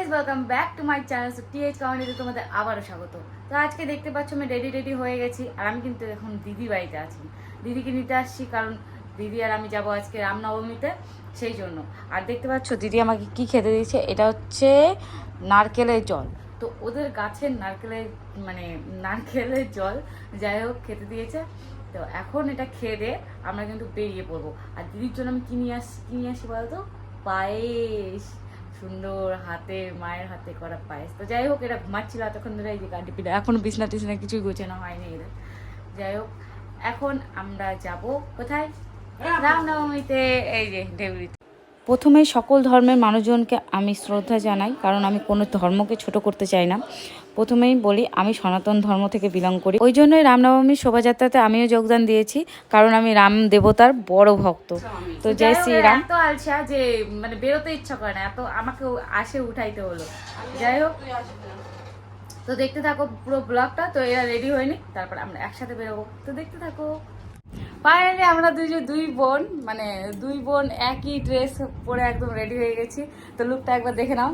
Guys welcome back to my channel TH কমেডিতে তোমাদের আবারও স্বাগত। তো আজকে দেখতে পাচ্ছ আমি রেডি রেডি হয়ে গেছি, আর আমি কিন্তু এখন দিদি বাড়িতে আছি। দিদিকে নিতে আসছি, কারণ দিদি আর আমি যাব আজকে রামনবমীতে, সেই জন্য। আর দেখতে পাচ্ছ, দিদি আমাকে কি খেতে দিয়েছে? এটা হচ্ছে নারকেলের জল। তো ওদের গাছের নারকেলের মানে নারকেলের জল, যাই হোক, খেতে দিয়েছে। তো এখন এটা খেয়ে দিয়ে আমরা কিন্তু বেরিয়ে পড়ব। আর দিদির জন্য আমি কিনে আসি কিনে আসি বলতো? পায়েস। সুন্দর হাতে মায়ের হাতে করা পায়েস। তো যাই হোক এরা ঘুমাচ্ছিল এতক্ষণ ধরে এই যে গাড়ি পিঠা এখন বিছনা টিছনা কিছুই গোছানো হয়নি এদের। যাই হোক এখন আমরা যাব কোথায়? রামনবমীতে। এই যে ডেবরিতে প্রথমে সকল ধর্মের মানুষজনকে আমি শ্রদ্ধা জানাই কারণ আমি কোনো ধর্মকে ছোট করতে চাই না। প্রথমেই বলি আমি সনাতন ধর্ম থেকে বিলং করি। ওই জন্যই রামনবমীর শোভাযাত্রাতে আমিও যোগদান দিয়েছি কারণ আমি রাম দেবতার বড় ভক্ত। তো জয় শ্রীরাম এত আলসা যে মানে বেরোতে ইচ্ছা করে না এত আমাকে আসে উঠাইতে হলো। যাই হোক তো দেখতে থাকো পুরো ব্লগটা তো এরা রেডি হয়নি তারপর আমরা একসাথে বেরোবো। তো দেখতে থাকো। ফাইনালি আমরা দুই যে দুই বোন মানে দুই বোন একই ড্রেস পরে একদম রেডি হয়ে গেছি। তো লুকটা একবার দেখে নাও।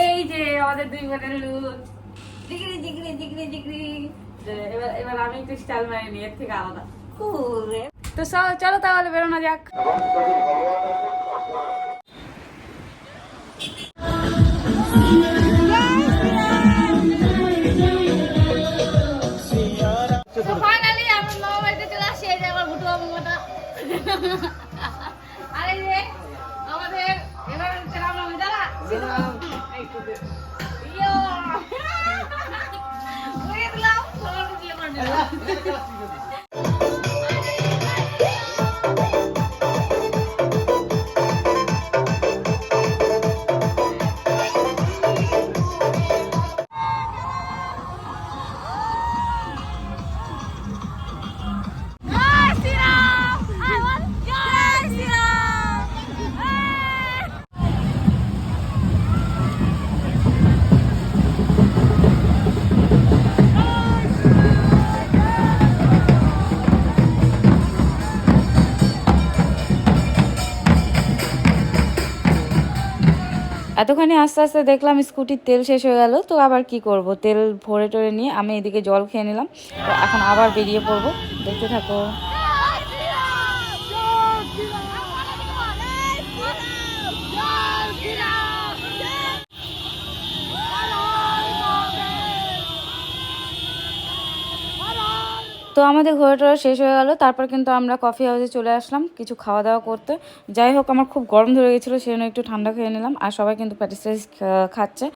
এই যে আমাদের দুই বোনের লুক জিগরি জিগরি জিগরি জিগরি। এবার এবার আমি একটু স্টাইল মারি নিয়ে এর থেকে আলাদা। কুরে তো চলো তাহলে বেরোনো যাক। ফাইনালি আমরা মামা বাড়িতে চলে আসছি আমার ভুটু মামাটা। Thank you. এতখানি আস্তে আস্তে দেখলাম স্কুটির তেল শেষ হয়ে গেল, তো আবার কি করব? তেল ভরে টরে নিয়ে আমি এদিকে জল খেয়ে নিলাম, তো এখন আবার বেরিয়ে পড়ব। দেখতে থাকো। তো আমাদের ঘোরা টোরা শেষ হয়ে গেল। তারপর কিন্তু আমরা কফি হাউসে চলে আসলাম কিছু খাওয়া দাওয়া করতে। যাই হোক, আমার খুব গরম ধরে গেছিল, সেজন্য একটু ঠান্ডা খেয়ে নিলাম। আর সবাই কিন্তু প্যাটিস খাচ্ছে।